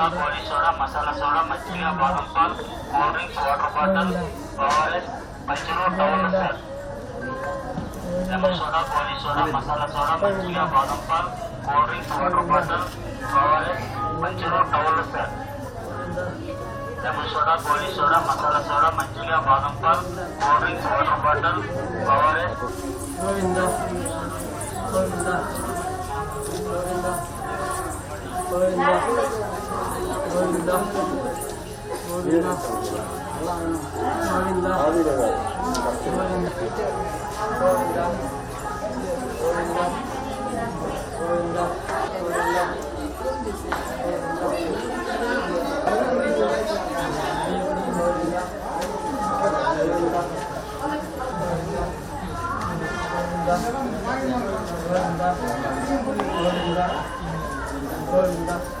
Soda గోలీ soda masala soda మజ్జిగ బాదం Paul cool drinks water bottle ORS పంచరు towel sir lemon soda goli soda masala soda మజ్జిగ బాదం Paul cool drinks water bottle ORS పంచరు towel sir lemon soda goli soda masala soda మజ్జిగ బాదం Paul cool drinks water bottle ORS Govinda Govinda Govinda 감사합니다. 감사합니다.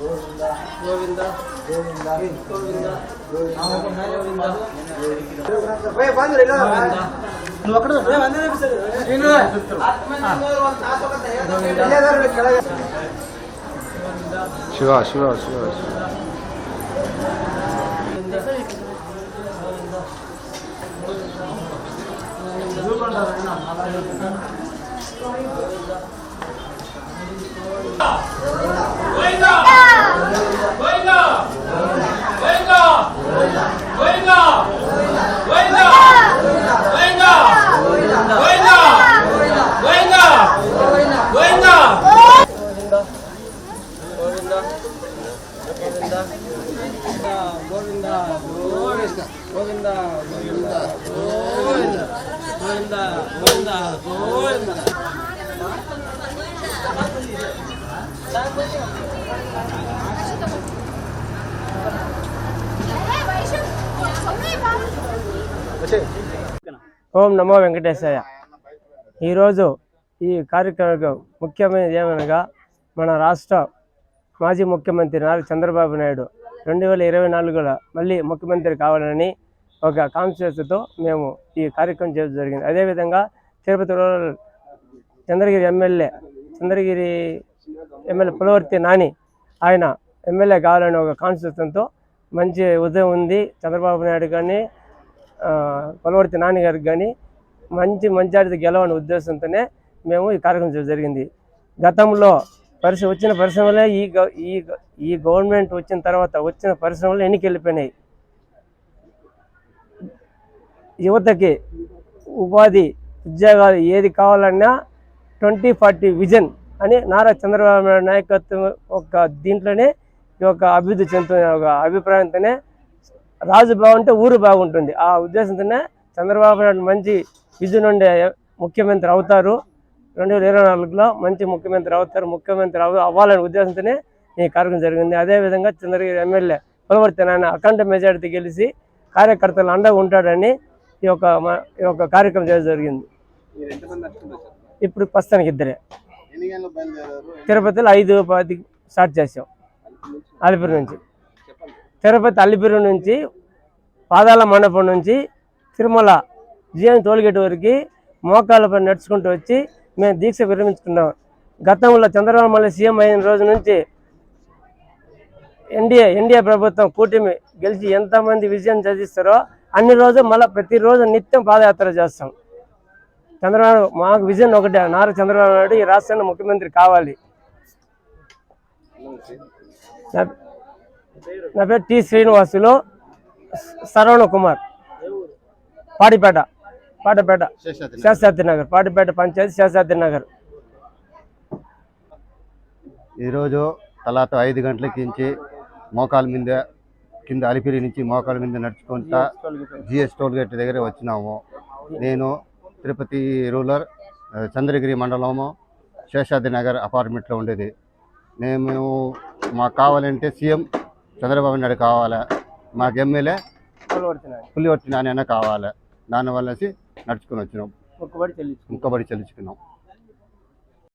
Govinda Govinda Govinda Govinda Govinda Govinda నువ్వు అక్కడ శివ శివ శివ గోవింద ఓం నమో వెంకటేశాయ. ఈరోజు ఈ కార్యక్రమం ముఖ్యమైనది ఏమనగా మన రాష్ట్ర మాజీ ముఖ్యమంత్రి నారా చంద్రబాబు నాయుడు రెండు వేల ఇరవై నాలుగులో మళ్ళీ ముఖ్యమంత్రి కావాలని ఒక కాన్షియస్తో మేము ఈ కార్యక్రమం చేయడం జరిగింది. అదేవిధంగా Tirupati rural Chandragiri MLA Chandragiri MLA Pulivarthi Nani ఆయన ఎమ్మెల్యే కావాలని ఒక కాన్స్టిట్యూషన్తో మంచి ఉదయం ఉంది. చంద్రబాబు నాయుడు కానీ పులవర్తి నాని గారికి కానీ మంచి మెజారిటీ గెలవని ఉద్దేశంతోనే మేము ఈ కార్యక్రమం జరిగింది. గతంలో పరిశ్రమ వచ్చిన పరిశ్రమలే ఈ ఈ ఈ గవర్నమెంట్ వచ్చిన తర్వాత వచ్చిన పరిశ్రమలు ఎన్నికి వెళ్ళిపోయినాయి యువతకి ఉపాధి ఉద్యోగాలు ఏది కావాలన్నా ట్వంటీ ఫార్టీ విజన్ అని నారా చంద్రబాబు నాయుడు నాయకత్వం ఒక దీంట్లోనే ఈ యొక్క అభివృద్ధి చెందుతున్న ఒక అభిప్రాయంతోనే రాజు బాగుంటే ఊరు బాగుంటుంది. ఆ ఉద్దేశంతోనే చంద్రబాబు నాయుడు మంచి విజన్ ఉండే ముఖ్యమంత్రి అవుతారు. రెండు వేల ఇరవై నాలుగులో మంచి ముఖ్యమంత్రి అవుతారు. ముఖ్యమంత్రి అవ అవ్వాలనే ఉద్దేశంతోనే ఈ కార్యక్రమం జరిగింది. అదేవిధంగా చంద్రగిరి ఎమ్మెల్యే పులవర్తి నాయన అఖండ మెజార్టీ గెలిచి కార్యకర్తలు అండగా ఉంటాడని ఈ యొక్క మ- ఈ యొక్క కార్యక్రమం చేయడం జరిగింది. ఇప్పుడు ప్రస్తుతానికి ఇద్దరే. తిరుపతిలో ఐదు పది స్టార్ట్ చేసాం అలిపిరి నుంచి. తిరుపతి అలిపిరి నుంచి పాదాల మండపం నుంచి తిరుమల జిఎన్ టోల్గేట్ వరకు మోకాళ్ళపై నడుచుకుంటూ వచ్చి మేము దీక్ష విరమించుకున్నాం. గతంలో చంద్రబాబు మళ్ళీ సీఎం అయిన రోజు నుంచి ఎన్డీఏ ఎన్డీఏ ప్రభుత్వం కూటమి గెలిచి ఎంతమంది విజయం సాధిస్తారో అన్ని రోజు మళ్ళీ ప్రతిరోజు నిత్యం పాదయాత్ర చేస్తాం. చంద్రబాబు మాకు విజన్ ఒకటే. నారా చంద్రబాబు నాయుడు ఈ రాష్ట్రానికి ముఖ్యమంత్రి కావాలి. నా- పేరు టి శ్రీనివాసులు. సరవణ కుమార్. పాడిపేట. పాడిపేట. శేషాద్రి నగర్. పాడిపేట పంచాయతీ శేషాద్రి నగర్. ఈరోజు తలాత ఐదు గంటలకించి మోకాల మీద కింద అలిపిరి నుంచి మోకాల మీద నడుచుకుంటా జిఎస్ టోల్ గేట్ దగ్గర వచ్చినాము. నేను తిరుపతి రూరల్ చంద్రగిరి మండలము శేషాద్రి నగర్ అపార్ట్మెంట్లో ఉండేది. మేము మాకు కావాలంటే సీఎం చంద్రబాబు నాయుడు కావాలా? మాకు ఎమ్మెల్యే పులివర్తి నాన్న కావాలి? దానివల్ల నడుచుకొని వచ్చినాం. మొక్కుబడి చెల్లించుకున్నాం.